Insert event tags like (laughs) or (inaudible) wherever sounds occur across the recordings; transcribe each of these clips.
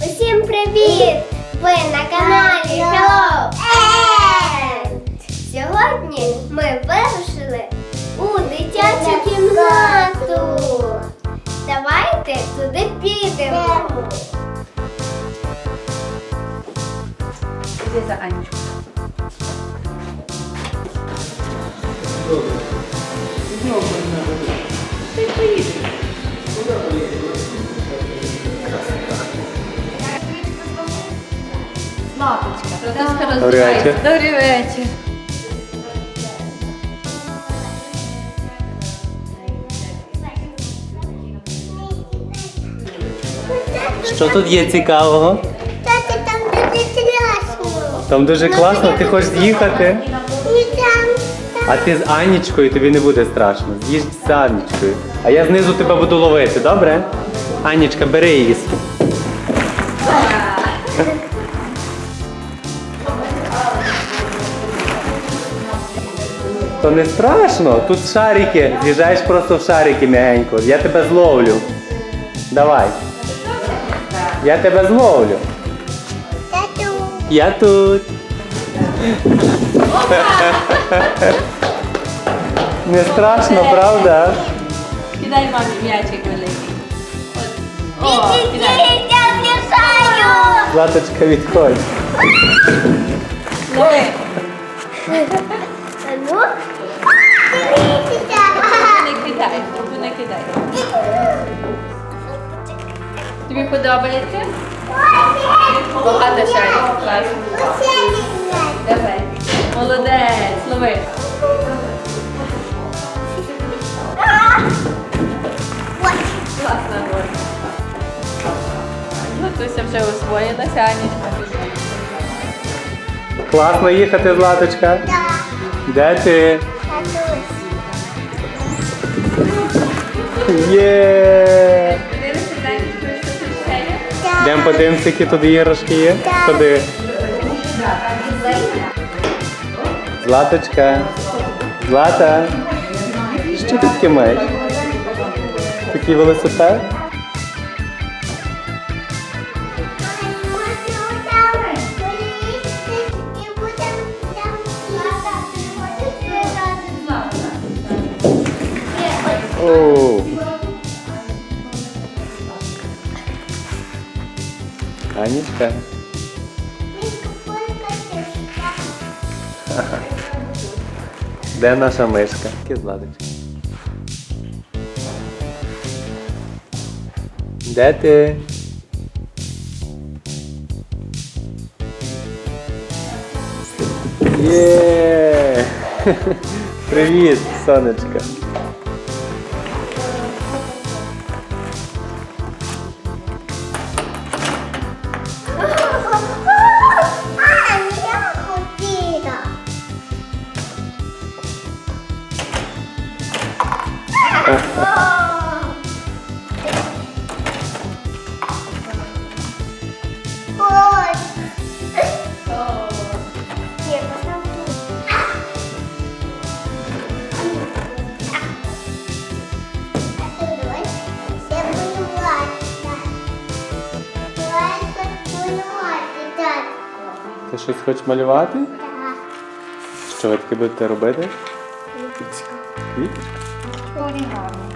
Усім привіт! Ви на каналі Hello End! Сьогодні ми вирушили у дитячу кімнату. Давайте туди підемо. Іди за Анечку. Лапочка. Добрий вечір. Добрий вечір. Що тут є цікавого? Тати, там дуже страшно. Там дуже класно, ти хочеш з'їхати. Там, А ти з Анічкою, тобі не буде страшно. З'їж з Анічкою. А я знизу тебе буду ловити, добре? Анічка, бери її. То не страшно, тут шарики. З'їжджаєш просто в шарики м'ягенько. Я тебе зловлю. Давай. Я тебе зловлю. тату. Я тут. (laughs) Не страшно, правда? Кидай мамі м'ячик великий. О, кидай. я. Златочка, відходь. Лови. (laughs) кидай. Тобі подобається? Багато шарів. Класно. Давай. Молодець. Лови. Класно, Боря. Латуся вже освоїлася, Анічка пішла. Класно їхати, Златочка. Де ти? Є. є? Йдемо подивимося, які тут іграшки є. Ходи. Златочка. Злата. Що ти таке маєш? Такий велосипед? Анічка. Де наша мишка? Яке Златочка? Де ти? Є! (laughs) Привіт, сонечка. Ти щось хочеш малювати? Що ви таке будете робити? Квіточка? Орігами.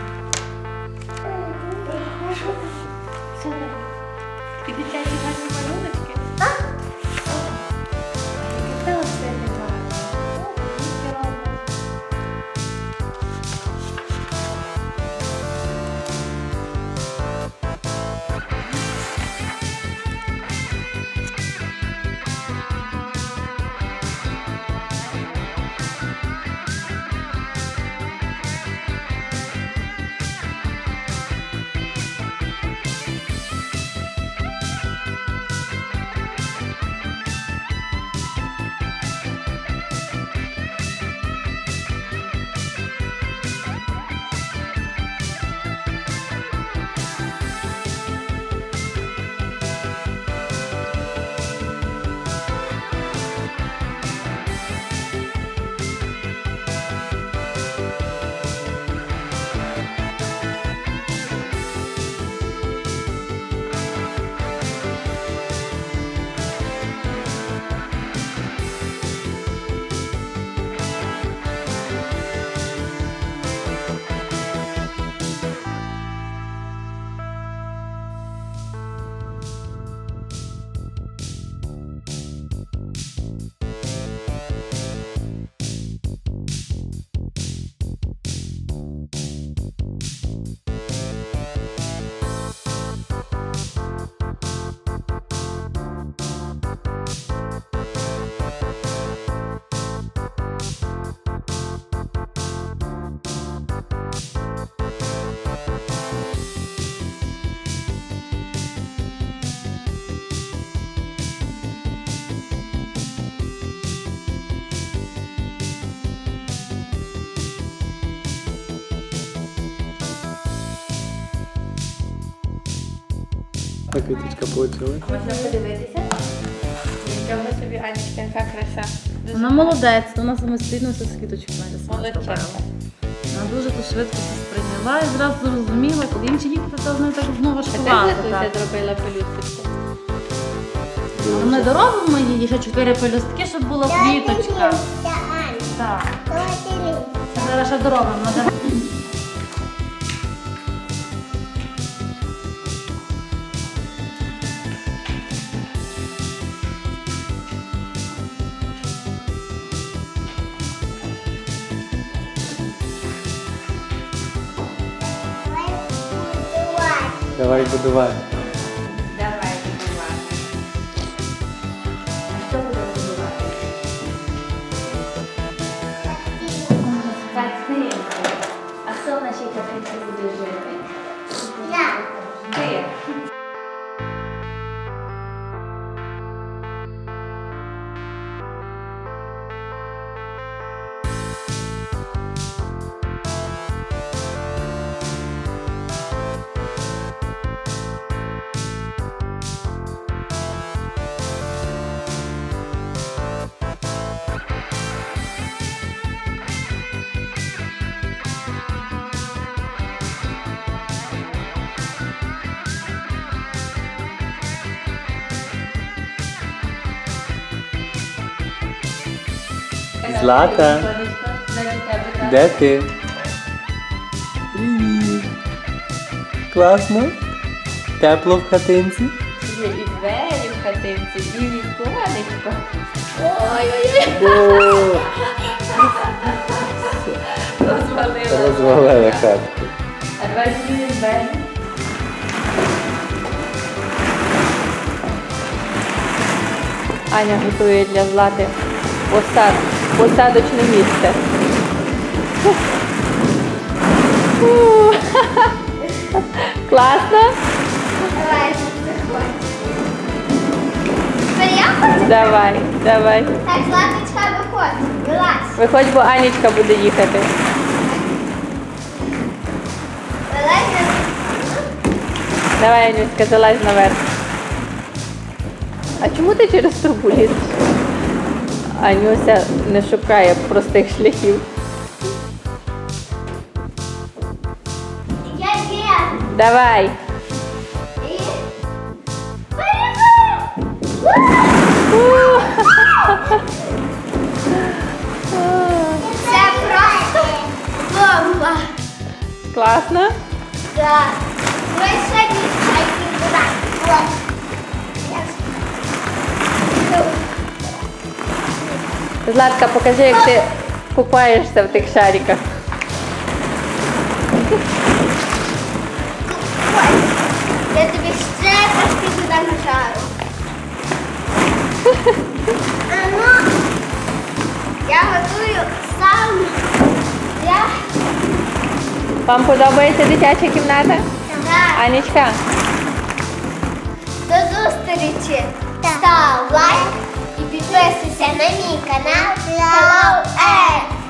дитячі гарні малюнок. Так квіточка получилась. Можна подивитися? Нічого собі, Анечка, яка краса. Дуже Вона молодець, вона самостійно все з квіточок майже Молодчинка. Вона дуже то швидко все сприйняла і зразу зрозуміла, коли інші діти то вони так знову А важкували. ти так. Зробила пелюсточку. А Ми доробимо її ще чотири пелюстки, щоб була квіточка. Так. Зараз ще доробимо. Давай будувати. Злата. Де ти? Привіт. Класно? Тепло в хатинці? Є і двері в хатинці, і віконечко. Ой-ой-ой, розвалила. розвалили хатку. А давай змінимо двері. Аня готує для Злати посад, посадочне місце. Класно? Давай, заходь. Давай, давай. Так, Златочка, виходь. Вилазь. Виходь, бо Анічка буде їхати. Вилазь. Давай, Анюська, залазь наверх. А чому ти через трубу лізеш? Анюся не шукає простих шляхів. Я є. Давай. І... Це просто бомба. Класно? Да. Ми сьогодні чайки брати. Златка, покажи, як ти купаєшся в тих шариках. Я тобі ще трошки туди нажару. А ну, я готую сам для Вам подобається дитяча кімната? Да. Анічка, До зустрічі! Став лайк і підписуйся на мій канал Hello Air.